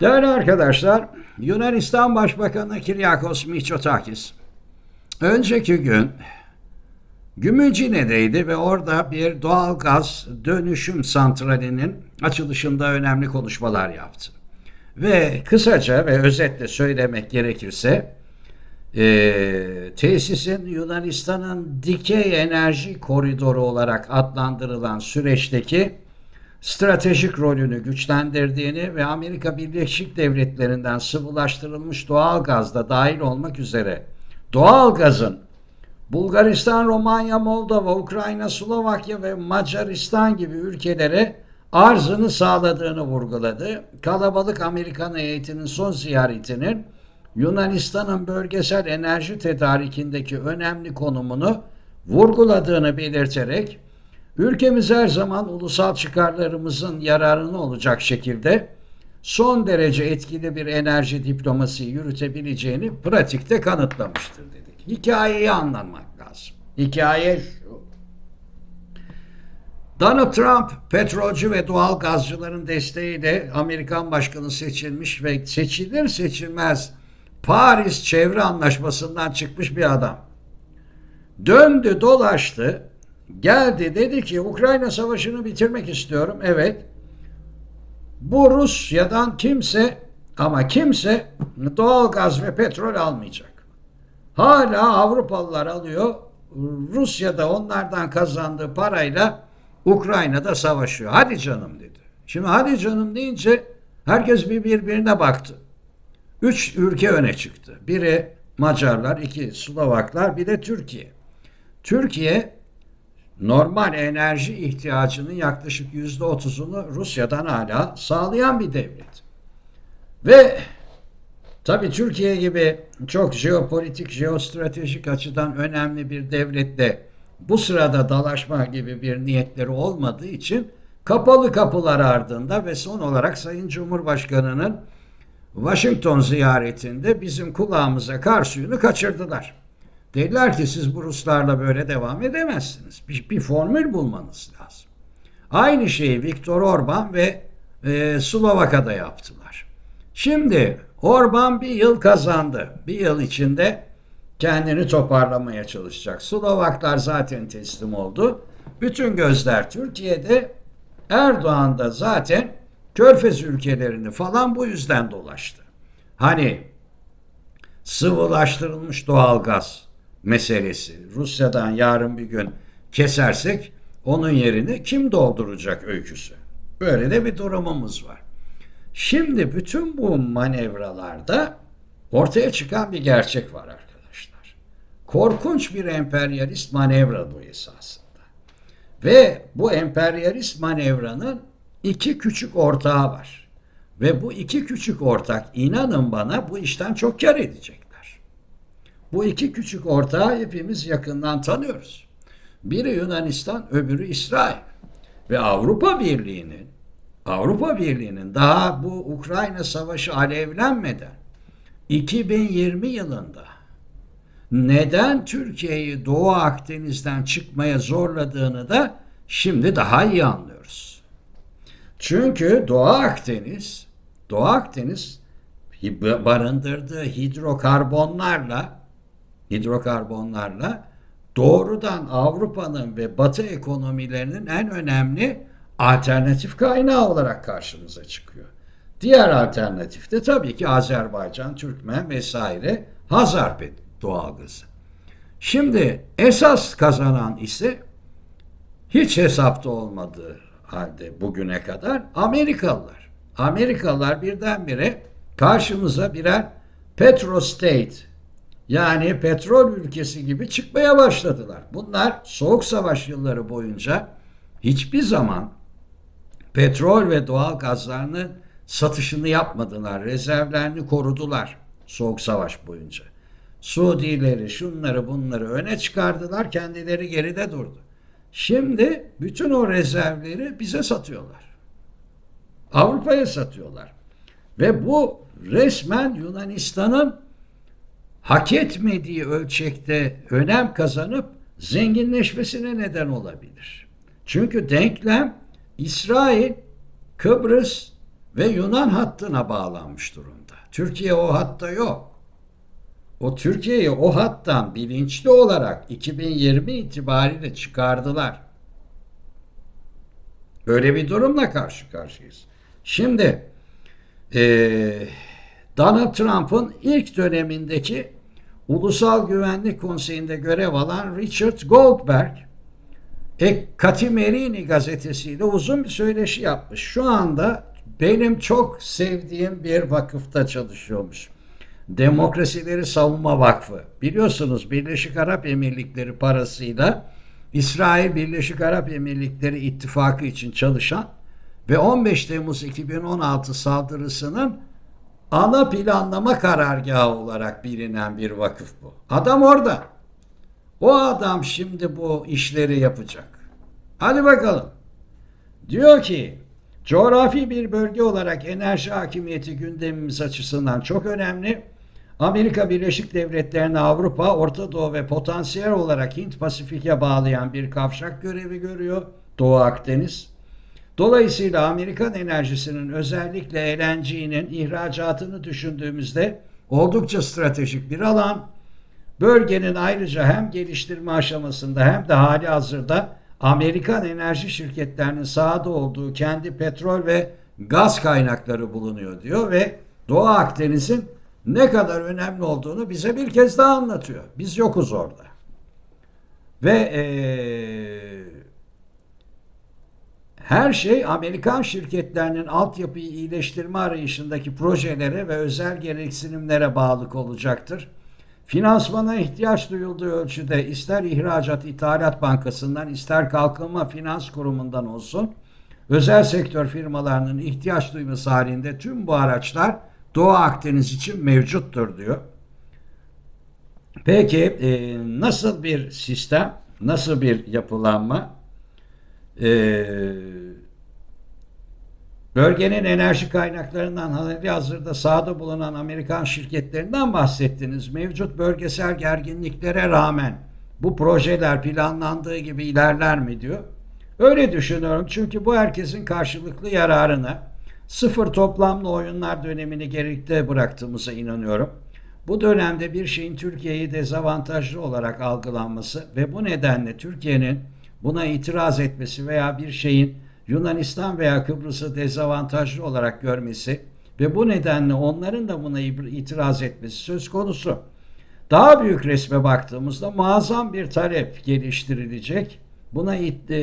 Değerli arkadaşlar, Yunanistan Başbakanı Kiryakos Mitsotakis önceki gün Gümülcine'deydi ve orada bir doğal gaz dönüşüm santralinin açılışında önemli konuşmalar yaptı. Ve kısaca ve özetle söylemek gerekirse e, tesisin Yunanistan'ın dikey enerji koridoru olarak adlandırılan süreçteki stratejik rolünü güçlendirdiğini ve Amerika Birleşik Devletleri'nden sıvılaştırılmış doğal gazda dahil olmak üzere doğal gazın Bulgaristan, Romanya, Moldova, Ukrayna, Slovakya ve Macaristan gibi ülkelere arzını sağladığını vurguladı. Kalabalık Amerikan heyetinin son ziyaretinin Yunanistan'ın bölgesel enerji tedarikindeki önemli konumunu vurguladığını belirterek ülkemiz her zaman ulusal çıkarlarımızın yararına olacak şekilde son derece etkili bir enerji diplomasi yürütebileceğini pratikte kanıtlamıştır dedik. Hikayeyi anlamak lazım. Hikaye şu. Donald Trump petrolcü ve doğal gazcıların desteğiyle Amerikan başkanı seçilmiş ve seçilir seçilmez Paris Çevre Anlaşması'ndan çıkmış bir adam. Döndü dolaştı geldi dedi ki Ukrayna Savaşı'nı bitirmek istiyorum. Evet. Bu Rusya'dan kimse ama kimse doğal gaz ve petrol almayacak. Hala Avrupalılar alıyor. Rusya'da onlardan kazandığı parayla Ukrayna'da savaşıyor. Hadi canım dedi. Şimdi hadi canım deyince herkes bir birbirine baktı. Üç ülke öne çıktı. Biri Macarlar, iki Slovaklar, bir de Türkiye. Türkiye normal enerji ihtiyacının yaklaşık yüzde otuzunu Rusya'dan hala sağlayan bir devlet. Ve tabi Türkiye gibi çok jeopolitik, jeostratejik açıdan önemli bir devletle bu sırada dalaşma gibi bir niyetleri olmadığı için kapalı kapılar ardında ve son olarak Sayın Cumhurbaşkanı'nın Washington ziyaretinde bizim kulağımıza kar suyunu kaçırdılar. Dediler ki siz bu Ruslarla böyle devam edemezsiniz. Bir, bir formül bulmanız lazım. Aynı şeyi Viktor Orban ve e, Slovaka'da yaptılar. Şimdi Orban bir yıl kazandı. Bir yıl içinde kendini toparlamaya çalışacak. Slovaklar zaten teslim oldu. Bütün gözler Türkiye'de. Erdoğan da zaten Körfez ülkelerini falan bu yüzden dolaştı. Hani sıvılaştırılmış doğal gaz meselesi. Rusya'dan yarın bir gün kesersek onun yerini kim dolduracak öyküsü. Böyle de bir durumumuz var. Şimdi bütün bu manevralarda ortaya çıkan bir gerçek var arkadaşlar. Korkunç bir emperyalist manevra bu esasında. Ve bu emperyalist manevranın iki küçük ortağı var. Ve bu iki küçük ortak inanın bana bu işten çok kar edecekler. Bu iki küçük ortağı hepimiz yakından tanıyoruz. Biri Yunanistan, öbürü İsrail. Ve Avrupa Birliği'nin Avrupa Birliği'nin daha bu Ukrayna Savaşı alevlenmeden 2020 yılında neden Türkiye'yi Doğu Akdeniz'den çıkmaya zorladığını da şimdi daha iyi anlıyoruz. Çünkü Doğu Akdeniz, Doğu Akdeniz barındırdığı hidrokarbonlarla hidrokarbonlarla doğrudan Avrupa'nın ve Batı ekonomilerinin en önemli alternatif kaynağı olarak karşımıza çıkıyor. Diğer alternatif de tabii ki Azerbaycan, Türkmen vesaire Hazar doğalgazı. Şimdi esas kazanan ise hiç hesapta olmadığı halde bugüne kadar Amerikalılar. Amerikalılar birdenbire karşımıza birer petrostate yani petrol ülkesi gibi çıkmaya başladılar. Bunlar Soğuk Savaş yılları boyunca hiçbir zaman petrol ve doğal gazlarının satışını yapmadılar. Rezervlerini korudular Soğuk Savaş boyunca. Suudileri, şunları bunları öne çıkardılar, kendileri geride durdu. Şimdi bütün o rezervleri bize satıyorlar. Avrupa'ya satıyorlar. Ve bu resmen Yunanistan'ın hak etmediği ölçekte önem kazanıp zenginleşmesine neden olabilir. Çünkü denklem İsrail, Kıbrıs ve Yunan hattına bağlanmış durumda. Türkiye o hatta yok. O Türkiye'yi o hattan bilinçli olarak 2020 itibariyle çıkardılar. Böyle bir durumla karşı karşıyayız. Şimdi eee Donald Trump'ın ilk dönemindeki Ulusal Güvenlik Konseyi'nde görev alan Richard Goldberg e, Katimerini gazetesiyle uzun bir söyleşi yapmış. Şu anda benim çok sevdiğim bir vakıfta çalışıyormuş. Demokrasileri Savunma Vakfı. Biliyorsunuz Birleşik Arap Emirlikleri parasıyla İsrail Birleşik Arap Emirlikleri ittifakı için çalışan ve 15 Temmuz 2016 saldırısının ana planlama karargahı olarak bilinen bir vakıf bu. Adam orada. O adam şimdi bu işleri yapacak. Hadi bakalım. Diyor ki coğrafi bir bölge olarak enerji hakimiyeti gündemimiz açısından çok önemli. Amerika Birleşik Devletleri'ni Avrupa, Orta Doğu ve potansiyel olarak Hint Pasifik'e bağlayan bir kavşak görevi görüyor. Doğu Akdeniz. Dolayısıyla Amerikan enerjisinin özellikle LNG'nin ihracatını düşündüğümüzde oldukça stratejik bir alan. Bölgenin ayrıca hem geliştirme aşamasında hem de hali hazırda Amerikan enerji şirketlerinin sahada olduğu kendi petrol ve gaz kaynakları bulunuyor diyor ve Doğu Akdeniz'in ne kadar önemli olduğunu bize bir kez daha anlatıyor. Biz yokuz orada. Ve eee her şey Amerikan şirketlerinin altyapıyı iyileştirme arayışındaki projelere ve özel gereksinimlere bağlı olacaktır. Finansmana ihtiyaç duyulduğu ölçüde ister ihracat ithalat bankasından ister kalkınma finans kurumundan olsun özel sektör firmalarının ihtiyaç duyması halinde tüm bu araçlar Doğu Akdeniz için mevcuttur diyor. Peki e, nasıl bir sistem, nasıl bir yapılanma? Ee, bölgenin enerji kaynaklarından hali hazırda sahada bulunan Amerikan şirketlerinden bahsettiniz. Mevcut bölgesel gerginliklere rağmen bu projeler planlandığı gibi ilerler mi diyor. Öyle düşünüyorum çünkü bu herkesin karşılıklı yararına sıfır toplamlı oyunlar dönemini geride bıraktığımıza inanıyorum. Bu dönemde bir şeyin Türkiye'yi dezavantajlı olarak algılanması ve bu nedenle Türkiye'nin buna itiraz etmesi veya bir şeyin Yunanistan veya Kıbrıs'ı dezavantajlı olarak görmesi ve bu nedenle onların da buna itiraz etmesi söz konusu. Daha büyük resme baktığımızda muazzam bir talep geliştirilecek. Buna it, e,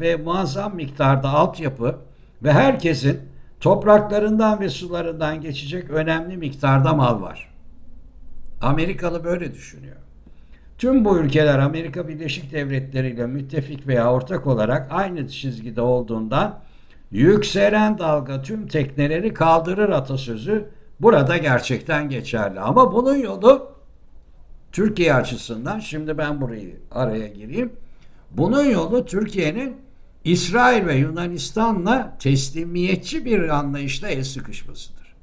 ve muazzam miktarda altyapı ve herkesin topraklarından ve sularından geçecek önemli miktarda mal var. Amerikalı böyle düşünüyor. Tüm bu ülkeler Amerika Birleşik Devletleri ile müttefik veya ortak olarak aynı çizgide olduğundan yükselen dalga tüm tekneleri kaldırır atasözü burada gerçekten geçerli. Ama bunun yolu Türkiye açısından şimdi ben burayı araya gireyim. Bunun yolu Türkiye'nin İsrail ve Yunanistan'la teslimiyetçi bir anlayışla el sıkışmasıdır.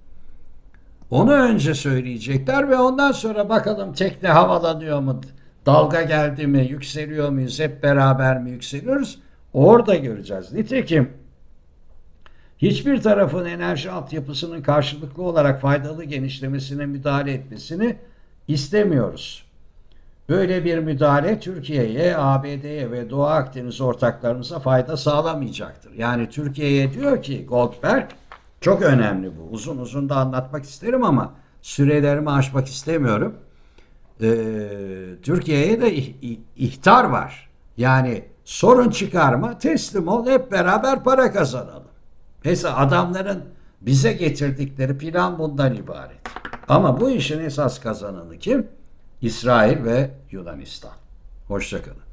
Onu önce söyleyecekler ve ondan sonra bakalım tekne havalanıyor mu, dalga geldi mi, yükseliyor muyuz, hep beraber mi yükseliyoruz? Orada göreceğiz. Nitekim hiçbir tarafın enerji altyapısının karşılıklı olarak faydalı genişlemesine müdahale etmesini istemiyoruz. Böyle bir müdahale Türkiye'ye, ABD'ye ve Doğu Akdeniz ortaklarımıza fayda sağlamayacaktır. Yani Türkiye'ye diyor ki Goldberg çok önemli bu. Uzun uzun da anlatmak isterim ama sürelerimi aşmak istemiyorum. Ee, Türkiye'ye de ih- ihtar var. Yani sorun çıkarma, teslim ol, hep beraber para kazanalım. Mesela adamların bize getirdikleri plan bundan ibaret. Ama bu işin esas kazananı kim? İsrail ve Yunanistan. Hoşçakalın.